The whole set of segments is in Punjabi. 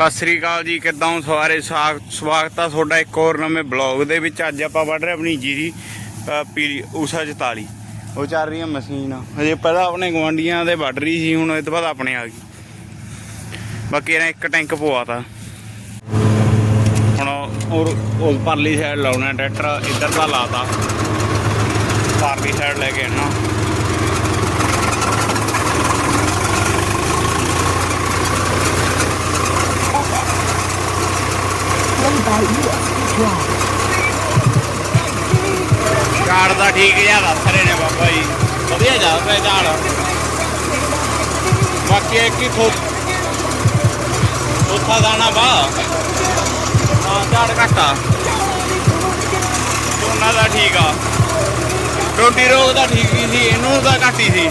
ਸਤਿ ਸ੍ਰੀ ਅਕਾਲ ਜੀ, ਕਿੱਦਾਂ ਹੋ ਸਾਰੇ? ਸਾ- ਸਵਾਗਤ ਆ ਤੁਹਾਡਾ ਇੱਕ ਹੋਰ ਨਵੇਂ ਬਲੌਗ ਦੇ ਵਿੱਚ। ਅੱਜ ਆਪਾਂ ਵੱਢ ਰਹੇ ਆਪਣੀ ਜੀਰੀ ਪੀਲੀ, ਊਸ਼ਾ 44 ਉਹ ਚੱਲ ਰਹੀ ਹੈ ਮਸ਼ੀਨ। ਹਜੇ ਪਹਿਲਾਂ ਆਪਣੇ ਗਵਾਂਡੀਆਂ ਦੇ ਵੱਢ ਰਹੀ ਸੀ, ਹੁਣ ਇਹ ਤੋਂ ਬਾਅਦ ਆਪਣੇ ਆ ਗਈ। ਬਾਕੀ ਇਹਨਾਂ ਇੱਕ ਟੈਂਕ ਪਵਾਤਾ। ਹੁਣ ਉਹ ਉਹ ਪਰਲੀ ਸਾਈਡ ਲਾਉਣਾ ਟਰੈਕਟਰ ਇੱਧਰ ਦਾ ਲਾਤਾ। ਪਰਲੀ ਸਾਈਡ ਲੈ ਕੇ ਆਣਾ ਝਾੜ ਦਾ ਠੀਕ ਜਿਹਾ ਦੱਸ ਨੇ ਬਾਬਾ ਜੀ। ਵਧੀਆ ਚੱਲ ਰਿਹਾ ਝਾੜ ਬਾਕੀ ਇੱਕ ਹੀ ਥੋ ਚੌਥਾ ਦਾਣਾ ਬਾ ਹਾਂ, ਝਾੜ ਘਟਾ ਝੋਨਾ ਦਾ ਠੀਕ ਆ। ਟੋਟੀ ਰੋਗ ਦਾ ਠੀਕ ਹੀ ਸੀ, ਇਹਨੂੰ ਤਾਂ ਘੱਟ ਹੀ ਸੀ।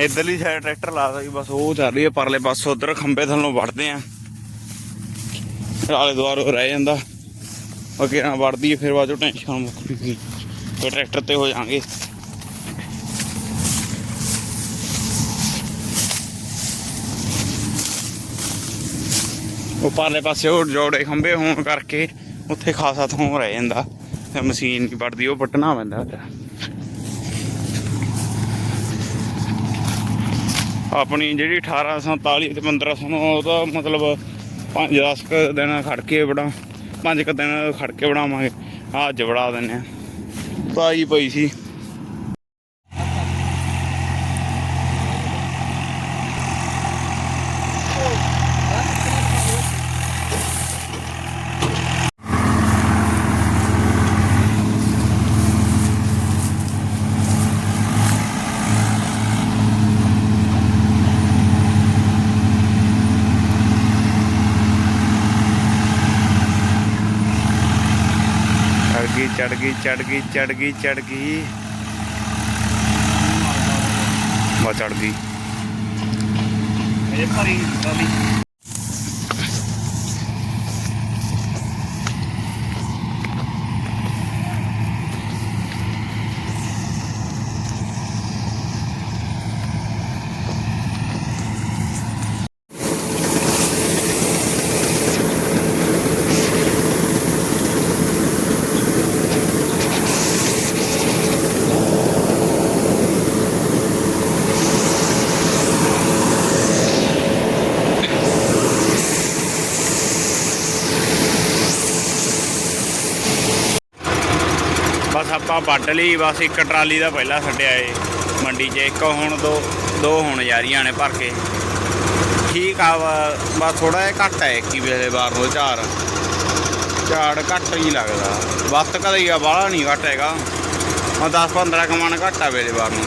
ਇਧਰਲੀ ਸਾਈਡ ਟਰੈਕਟਰ ਲਾਦਾ ਜੀ ਬਸ ਉਹ ਚੱਲ ਰਹੀ ਹੈ, ਪਰਲੇ ਪਾਸੇ ਉਧਰ ਖੰਬੇ ਥੱਲੋਂ ਵੜਦੇ ਆ। ਆਲੇ ਦੁਆਲੇ ਰਹਿ ਜਾਂਦਾ। ਬਾਕੀ ਨਾ ਵੜਦੀ ਹੈ, ਫਿਰ ਬਾਅਦ ਟੈਨਸ਼ਨ ਮੁੱਕ ਫਿਰ ਟਰੈਕਟਰ ਤੇ ਹੋ ਜਾਾਂਗੇ ਉਹ ਪਰਲੇ ਪਾਸੇ ਉਹ ਜੋੜੇ ਖੰਬੇ ਹੋਣ ਕਰਕੇ ਉੱਥੇ ਖਾਸਾ ਥੋਂ ਰਹਿ ਜਾਂਦਾ। ਤੇ ਮਸ਼ੀਨ ਨਹੀਂ ਵੱਢਦੀ ਉਹ ਪੱਟਣਾ ਪੈਂਦਾ। ਫਿਰ ਆਪਣੀ ਜਿਹੜੀ 1847 ਤੇ 1500 ਨੂੰ ਉਹਦਾ ਮਤਲਬ 5-10 ਕੁ ਦਿਨ ਖੜ ਕੇ ਬੜਾ 5 ਕੁ ਦਿਨ ਖੜ ਕੇ ਬਣਾਵਾਂਗੇ। ਅੱਜ ਬਣਾ ਦਿੰਨੇ ਆ। ਪਾਈ ਪਈ ਸੀ ਚੜ ਗਈ ਚੜ ਗਈ ਚੜ ਗਈ ਚੜ ਗਈ ਚੜ ਗਈ। ਵਾ ਚੜ ਗਈ। ਇਹ ਭਰੀ ਗਲੀ ਬਸ ਆਪਾਂ ਵੱਢ ਲਈ, ਬਸ ਇੱਕ ਟਰਾਲੀ ਦਾ ਪਹਿਲਾਂ ਛੱਡਿਆ ਏ, ਮੰਡੀ 'ਚ, ਇੱਕ ਹੁਣ ਦੋ ਦੋ ਹੁਣ ਜਾ ਰਹੀਆਂ ਨੇ ਭਰ ਕੇ। ਠੀਕ ਆ, ਵਾ- ਬਸ ਥੋੜਾ ਜਿਹਾ ਘੱਟ ਹੈ ਇੱਕ ਹੀ ਵੇਲੇ ਬਾਰ ਨੂੰ ਝਾੜ। ਝਾੜ ਘੱਟ ਹੀ ਲੱਗਦਾ। ਵੱਤ ਕਦੇ ਆ ਬਾਹਲਾ ਨਹੀਂ ਘੱਟ ਹੈਗਾ। ਹੁਣ 10 15 ਕਮਾਨ ਘੱਟ ਆ ਵੇਲੇ ਬਾਰ ਨੂੰ।